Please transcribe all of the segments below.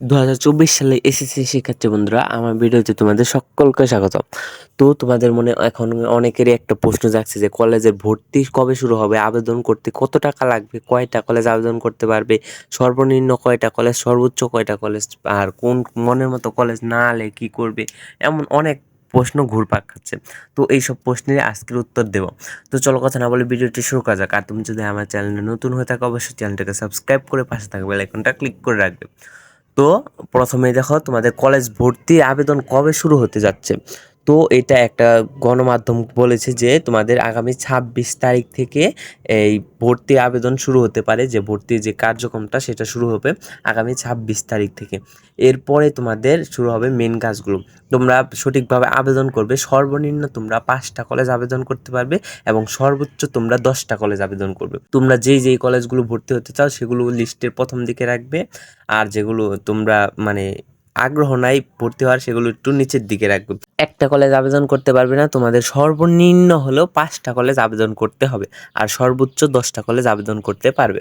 দু হাজার চব্বিশ সালে এসএসসি শিক্ষার্থী বন্ধুরা, আমার ভিডিওতে তোমাদের সকলকে স্বাগত। তো তোমাদের মনে এখন অনেকেরই একটা প্রশ্ন জাগছে যে কলেজের ভর্তি কবে শুরু হবে? আবেদন করতে কত টাকা লাগবে? কয়টা কলেজ আবেদন করতে পারবে? সর্বনিম্ন কয়টা কলেজ? সর্বোচ্চ কয়টা কলেজ? আর কোন মনের মতো কলেজ না আলে কী করবে? এমন অনেক প্রশ্ন ঘুরপাক খাচ্ছে। তো এইসব প্রশ্নের আজকের উত্তর দেব। তো চলো কথা না বলে ভিডিওটি শুরু করা যাক। আর তুমি যদি আমার চ্যানেলে নতুন হয়ে থাকো, অবশ্যই চ্যানেলটাকে সাবস্ক্রাইব করে পাশে থাকবে আইকনটা ক্লিক করে রাখবে। তো প্রথমে দেখো তোমাদের কলেজ ভর্তি আবেদন কবে শুরু হতে যাচ্ছে? তো এটা একটা গণমাধ্যম বলেছে যে তোমাদের আগামী ছাব্বিশ তারিখ থেকে এই ভর্তি আবেদন শুরু হতে পারে, যে ভর্তির যে কার্যক্রমটা সেটা শুরু হবে আগামী ছাব্বিশ তারিখ থেকে। এরপরে তোমাদের শুরু হবে মেন কাজগুলো। তোমরা সঠিকভাবে আবেদন করবে, সর্বনিম্ন তোমরা পাঁচটা কলেজ আবেদন করতে পারবে এবং সর্বোচ্চ তোমরা দশটা কলেজ আবেদন করবে। তোমরা যেই যেই কলেজগুলো ভর্তি হতে চাও সেগুলো লিস্টের প্রথম দিকে রাখবে আর যেগুলো তোমরা মানে আগ্রহ নাই ভর্তি হওয়ার সেগুলো একটু নিচের দিকে রাখবে। একটা কলেজ আবেদন করতে পারবে না, তোমাদের সর্বনিম্ন হলেও পাঁচটা কলেজ আবেদন করতে হবে আর সর্বোচ্চ দশটা কলেজ আবেদন করতে পারবে।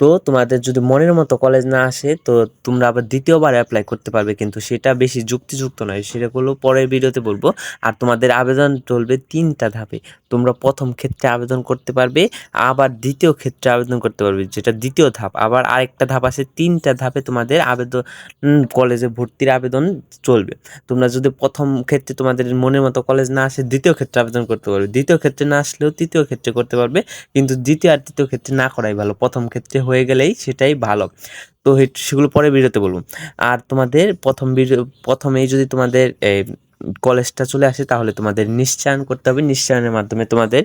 তো তোমাদের যদি মনের মতো কলেজ না আসে, তো তোমরা আবার দ্বিতীয়বার অ্যাপ্লাই করতে পারবে, কিন্তু সেটা বেশি যুক্তিযুক্ত নয় সেটাগুলো পরের ভিডিওতে বলব। আর তোমাদের আবেদন চলবে তিনটা ধাপে, তোমরা প্রথম ক্ষেত্রে আবেদন করতে পারবে, আবার দ্বিতীয় ক্ষেত্রে আবেদন করতে পারবে, যেটা দ্বিতীয় ধাপ। আবার আরেকটা ধাপ আছে, তিনটা ধাপে তোমাদের আবেদন কলেজে ভর্তির আবেদন চলবে। তোমরা যদি প্রথম ক্ষেত্রে তোমাদের মনের মতো কলেজ না আসে দ্বিতীয় ক্ষেত্রে আবেদন করতে পারবে। দ্বিতীয় ক্ষেত্রে না আসলেও তৃতীয় ক্ষেত্রে করতে পারবে, কিন্তু দ্বিতীয় আর তৃতীয় ক্ষেত্রে না করাই ভালো। প্রথম ক্ষেত্রে হয়ে গেলেই সেটাই ভালো। তো সেগুলো পরে ভিডিওতে বলব। আর তোমাদের প্রথম প্রথমেই যদি তোমাদের কলেজটা চলে আসে, তাহলে তোমাদের নিশ্চয়ন করতে হবে। নিশ্চয়নের মাধ্যমে তোমাদের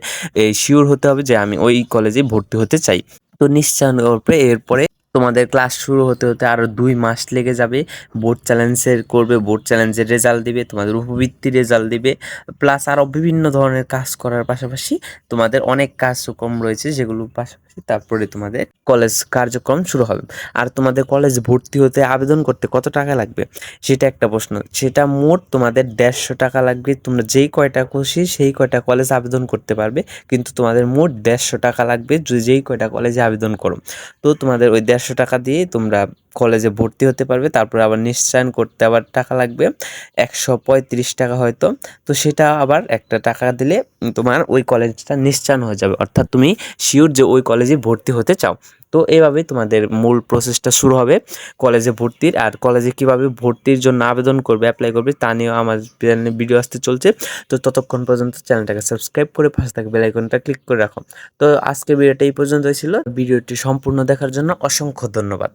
শিওর হতে হবে যে আমি ওই কলেজে ভর্তি হতে চাই। তো নিশ্চয়ন পরে এরপরে তোমাদের ক্লাস শুরু হতে হতে আরও দুই মাস লেগে যাবে। বোর্ড চ্যালেঞ্জের করবে বোর্ড চ্যালেঞ্জের রেজাল্ট দিবে, তোমাদের উপবৃত্তি রেজাল্ট দিবে। প্লাস আরও বিভিন্ন ধরনের কাজ করার পাশাপাশি তোমাদের অনেক কার্যক্রম রয়েছে যেগুলোর পাশাপাশি তারপরে তোমাদের কলেজ কার্যক্রম শুরু হবে। আর তোমাদের কলেজ ভর্তি হতে আবেদন করতে কত টাকা লাগবে? সেটা একটা প্রশ্ন। সেটা মোট তোমাদের দেড়শো টাকা লাগবে। তোমরা যেই কয়টা খুশি সেই কয়টা কলেজ আবেদন করতে পারবে। কিন্তু তোমাদের মোট দেড়শো টাকা লাগবে যেই কয়টা কলেজে আবেদন করো। তো তোমাদের ওই দেড়শো একশো টাকা দিয়ে তোমরা কলেজে ভর্তি হতে পারবে। তারপর আবার নিশ্চয়ন করতে আবার টাকা লাগবে, একশো পঁয়ত্রিশ টাকা হয়তো। তো সেটা আবার একটা টাকা দিলে তোমার ওই কলেজটা নিশ্চয়ন হয়ে যাবে। অর্থাৎ তুমি শিওর যে ওই কলেজে ভর্তি হতে চাও। তো এভাবে তোমাদের মূল প্রসেসটা শুরু হবে কলেজে ভর্তির। আর কলেজে কীভাবে ভর্তির জন্য আবেদন করবে অ্যাপ্লাই করবে, তা নিয়েও আমার চ্যানেলে ভিডিও আসতে চলছে। তো ততক্ষণ পর্যন্ত চ্যানেলটাকে সাবস্ক্রাইব করে পাশে থাকা বেলাইকনটা ক্লিক করে রাখো। তো আজকে ভিডিওটা এই পর্যন্তই ছিল। ভিডিওটি সম্পূর্ণ দেখার জন্য অসংখ্য ধন্যবাদ।